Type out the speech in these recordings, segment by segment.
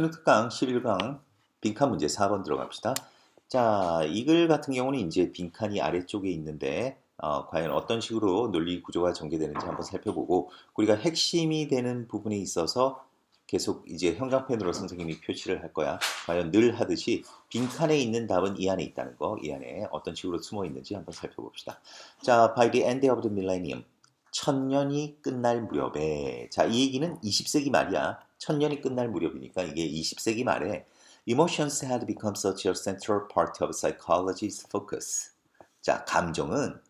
수능 특강 11강 빈칸 문제 4번 들어갑시다. 자, 이글 같은 경우는 이제 빈칸이 아래쪽에 있는데 어, 과연 어떤 식으로 논리 구조가 전개되는지 한번 살펴보고 우리가 핵심이 되는 부분에 있어서 계속 이제 형광펜으로 선생님이 표시를 할 거야. 과연 늘 하듯이 빈칸에 있는 답은 이 안에 있다는 거, 이 안에 어떤 식으로 숨어 있는지 한번 살펴봅시다. 자, by the end of the millennium. 천년이 끝날 무렵에 자 이 얘기는 20세기 말이야 천년이 끝날 무렵이니까 이게 20세기 말에 emotions had become such a central part of psychology's focus. 자 감정은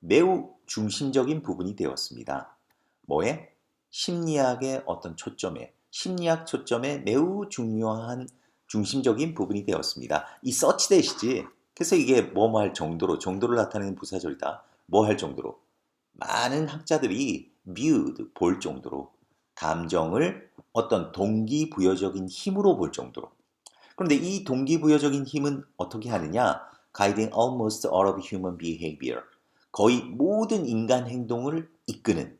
매우 중심적인 부분이 되었습니다. 뭐에? 심리학의 어떤 초점에 심리학 초점에 매우 중요한 중심적인 부분이 되었습니다. 이 서치 대시지. 그래서 이게 뭐 뭐 할 정도로 정도를 나타내는 부사절이다. 뭐 할 정도로? 많은 학자들이 viewed 볼 정도로 감정을 어떤 동기부여적인 힘으로 볼 정도로 그런데 이 동기부여적인 힘은 어떻게 하느냐 guiding almost all of human behavior 거의 모든 인간 행동을 이끄는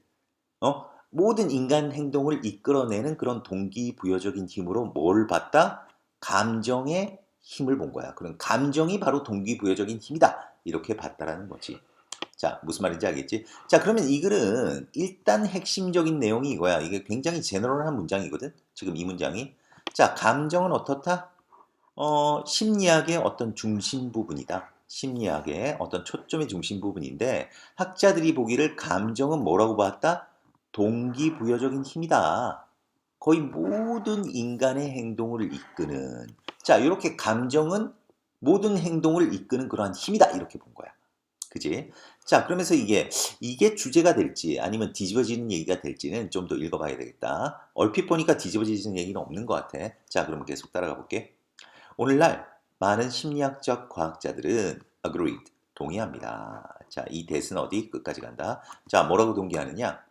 어? 모든 인간 행동을 이끌어내는 그런 동기부여적인 힘으로 뭘 봤다? 감정의 힘을 본 거야. 그런 감정이 바로 동기부여적인 힘이다. 이렇게 봤다라는 거지. 자, 무슨 말인지 알겠지? 자, 그러면 이 글은 일단 핵심적인 내용이 이거야. 이게 굉장히 제너럴한 문장이거든. 지금 이 문장이. 자, 감정은 어떻다? 어, 심리학의 어떤 중심 부분이다. 심리학의 어떤 초점의 중심 부분인데 학자들이 보기를 감정은 뭐라고 봤다? 동기부여적인 힘이다. 거의 모든 인간의 행동을 이끄는 자, 이렇게 감정은 모든 행동을 이끄는 그러한 힘이다. 이렇게 본 거야. 그지? 자, 그러면서 이게, 이게 주제가 될지 아니면 뒤집어지는 얘기가 될지는 좀 더 읽어봐야 되겠다. 얼핏 보니까 뒤집어지는 얘기는 없는 것 같아. 자, 그럼 계속 따라가 볼게. 오늘날 많은 심리학적 과학자들은 agreed, 동의합니다. 자, 이 대은 어디? 끝까지 간다. 자, 뭐라고 동의하느냐?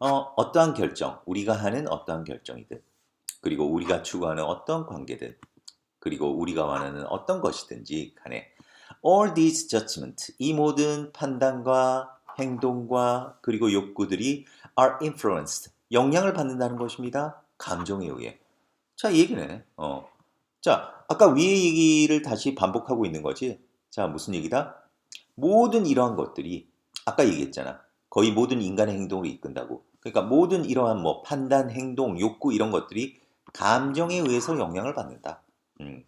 어, 어떠한 결정, 우리가 하는 어떠한 결정이든, 그리고 우리가 추구하는 어떤 관계든, 그리고 우리가 원하는 어떤 것이든지 간에 all these judgment, 이 모든 판단과 행동과 그리고 욕구들이 are influenced, 영향을 받는다는 것입니다. 감정에 의해. 자, 이 얘기네. 어. 자, 아까 위의 얘기를 다시 반복하고 있는 거지. 자, 무슨 얘기다? 모든 이러한 것들이 아까 얘기했잖아. 거의 모든 인간의 행동을 이끈다고. 그러니까 모든 이러한 뭐 판단, 행동, 욕구 이런 것들이 감정에 의해서 영향을 받는다. 음.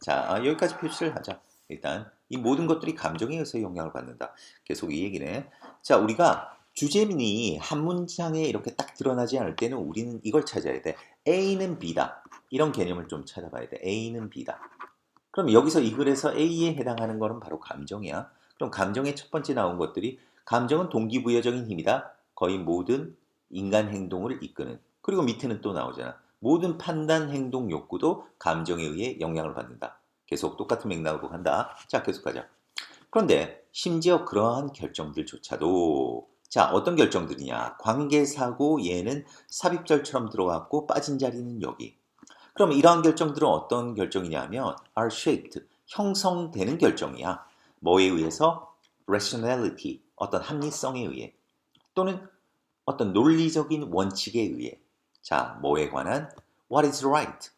자, 아, 여기까지 표시를 하자. 일단 이 모든 것들이 감정에 의해서 영향을 받는다. 계속 이 얘기네. 자, 우리가 주제민이 한 문장에 이렇게 딱 드러나지 않을 때는 우리는 이걸 찾아야 돼. A는 B다. 이런 개념을 좀 찾아봐야 돼. A는 B다. 그럼 여기서 이 글에서 A에 해당하는 거는 바로 감정이야. 그럼 감정의 첫 번째 나온 것들이 감정은 동기부여적인 힘이다. 거의 모든 인간 행동을 이끄는. 그리고 밑에는 또 나오잖아. 모든 판단, 행동, 욕구도 감정에 의해 영향을 받는다. 계속 똑같은 맥락으로 간다. 자, 계속하자. 그런데 심지어 그러한 결정들조차도 자, 어떤 결정들이냐? 관계사고 얘는 삽입절처럼 들어갔고 빠진 자리는 여기. 그럼 이러한 결정들은 어떤 결정이냐면 are shaped, 형성되는 결정이야. 뭐에 의해서? rationality, 어떤 합리성에 의해. 또는 어떤 논리적인 원칙에 의해. 자, 뭐에 관한? what is right,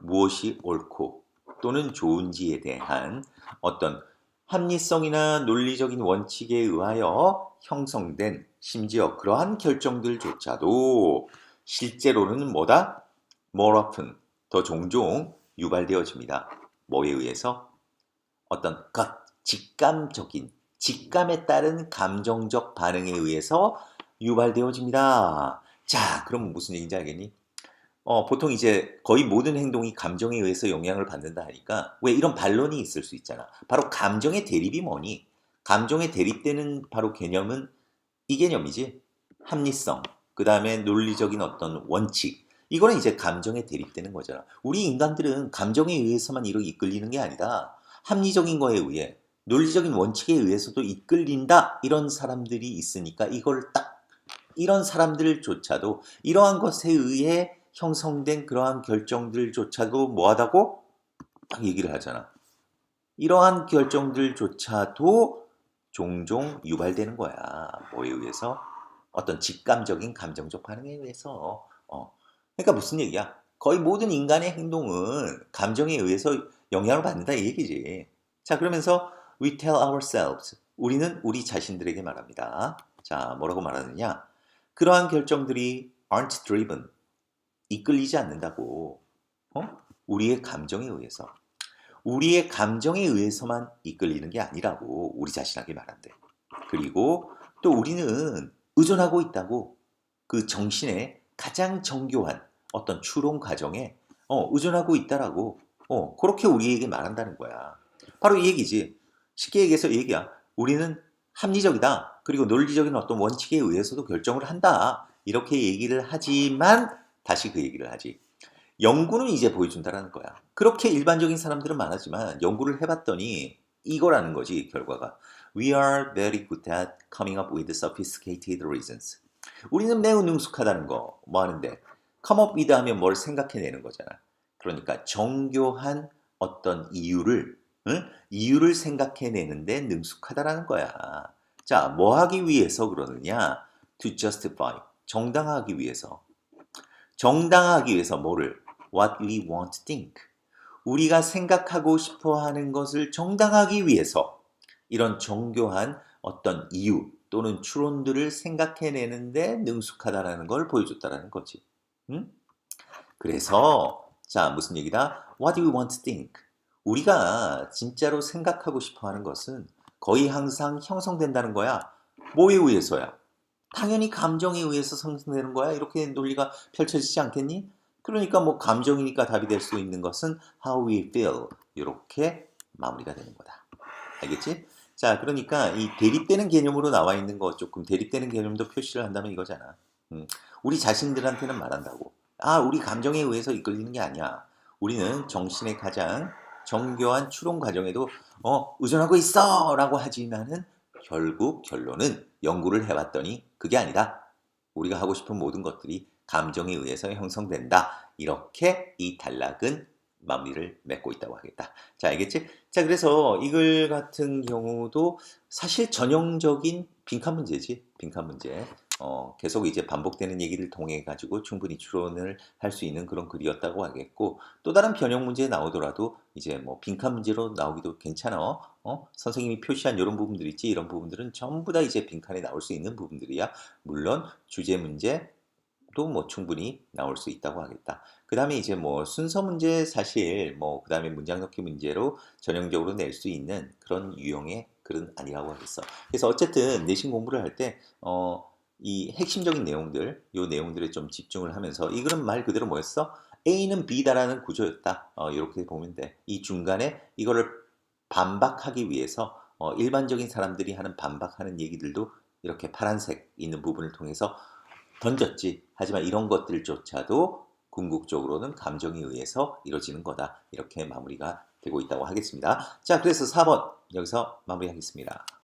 무엇이 옳고 또는 좋은지에 대한 어떤 합리성이나 논리적인 원칙에 의하여 형성된 심지어 그러한 결정들조차도 실제로는 뭐다? more often, 더 종종 유발되어집니다. 뭐에 의해서? 어떤 것, 직감적인, 직감에 따른 감정적 반응에 의해서 유발되어집니다. 자, 그럼 무슨 얘기인지 알겠니? 어, 보통 이제 거의 모든 행동이 감정에 의해서 영향을 받는다 하니까 왜 이런 반론이 있을 수 있잖아. 바로 감정의 대립이 뭐니? 감정에 대립되는 바로 개념은 이 개념이지. 합리성, 그 다음에 논리적인 어떤 원칙. 이거는 이제 감정에 대립되는 거잖아. 우리 인간들은 감정에 의해서만 이렇게 이끌리는 게 아니다. 합리적인 거에 의해, 논리적인 원칙에 의해서도 이끌린다. 이런 사람들이 있으니까 이걸 딱, 이런 사람들조차도 이러한 것에 의해 형성된 그러한 결정들조차도 뭐하다고 딱 얘기를 하잖아. 이러한 결정들조차도 종종 유발되는 거야. 뭐에 의해서? 어떤 직감적인 감정적 반응에 의해서. 어. 그러니까 무슨 얘기야? 거의 모든 인간의 행동은 감정에 의해서 영향을 받는다 이 얘기지. 자, 그러면서 we tell ourselves. 우리는 우리 자신들에게 말합니다. 자, 뭐라고 말하느냐? 그러한 결정들이 aren't driven. 이끌리지 않는다고. 어? 우리의 감정에 의해서. 우리의 감정에 의해서만 이끌리는 게 아니라고 우리 자신에게 말한대. 그리고 또 우리는 의존하고 있다고 그 정신의 가장 정교한 어떤 추론 과정에 어, 의존하고 있다라고 어, 그렇게 우리에게 말한다는 거야. 바로 이 얘기지. 쉽게 얘기해서 이 얘기야. 우리는 합리적이다. 그리고 논리적인 어떤 원칙에 의해서도 결정을 한다. 이렇게 얘기를 하지만 다시 그 얘기를 하지. 연구는 이제 보여준다라는 거야. 그렇게 일반적인 사람들은 많았지만 연구를 해봤더니 이거라는 거지 결과가. We are very good at coming up with sophisticated reasons. 우리는 매우 능숙하다는 거 뭐 하는데 come up with 하면 뭘 생각해내는 거잖아. 그러니까 정교한 어떤 이유를 응? 이유를 생각해내는데 능숙하다라는 거야. 자, 뭐 하기 위해서 그러느냐? To justify 정당하기 위해서. 정당하기 위해서 뭐를? What we want to think. 우리가 생각하고 싶어 하는 것을 정당하기 위해서 이런 정교한 어떤 이유 또는 추론들을 생각해내는데 능숙하다라는 걸 보여줬다라는 거지. 응? 그래서 자 무슨 얘기다? What do we want to think? 우리가 진짜로 생각하고 싶어 하는 것은 거의 항상 형성된다는 거야. 뭐에 의해서야? 당연히 감정에 의해서 형성되는 거야. 이렇게 논리가 펼쳐지지 않겠니? 그러니까 뭐 감정이니까 답이 될 수 있는 것은 how we feel 이렇게 마무리가 되는 거다. 알겠지? 자, 그러니까 이 대립되는 개념으로 나와 있는 거 조금 대립되는 개념도 표시를 한다면 이거잖아. 음, 우리 자신들한테는 말한다고. 아, 우리 감정에 의해서 이끌리는 게 아니야. 우리는 정신의 가장 정교한 추론 과정에도 어, 의존하고 있어라고 하지만은 결국 결론은 연구를 해봤더니 그게 아니다. 우리가 하고 싶은 모든 것들이 감정에 의해서 형성된다. 이렇게 이 단락은 마무리를 맺고 있다고 하겠다. 자, 알겠지? 자, 그래서 이글 같은 경우도 사실 전형적인 빈칸 문제지. 빈칸 문제. 어, 계속 이제 반복되는 얘기를 통해 가지고 충분히 추론을 할 수 있는 그런 글이었다고 하겠고 또 다른 변형 문제 나오더라도 이제 뭐 빈칸 문제로 나오기도 괜찮아. 어? 선생님이 표시한 이런 부분들 있지 이런 부분들은 전부 다 이제 빈칸에 나올 수 있는 부분들이야. 물론 주제 문제 뭐 충분히 나올 수 있다고 하겠다. 그 다음에 이제 뭐 순서 문제 사실 뭐 그 다음에 문장 넣기 문제로 전형적으로 낼 수 있는 그런 유형의 글은 아니라고 하겠어. 그래서 어쨌든 내신 공부를 할 때 어, 이 핵심적인 내용들, 요 내용들에 좀 집중을 하면서 이 글은 말 그대로 뭐였어? A는 B다라는 구조였다. 어, 이렇게 보면 돼. 이 중간에 이거를 반박하기 위해서 어, 일반적인 사람들이 하는 반박하는 얘기들도 이렇게 파란색 있는 부분을 통해서 던졌지. 하지만 이런 것들조차도 궁극적으로는 감정에 의해서 이루어지는 거다. 이렇게 마무리가 되고 있다고 하겠습니다. 자, 그래서 4번 여기서 마무리하겠습니다.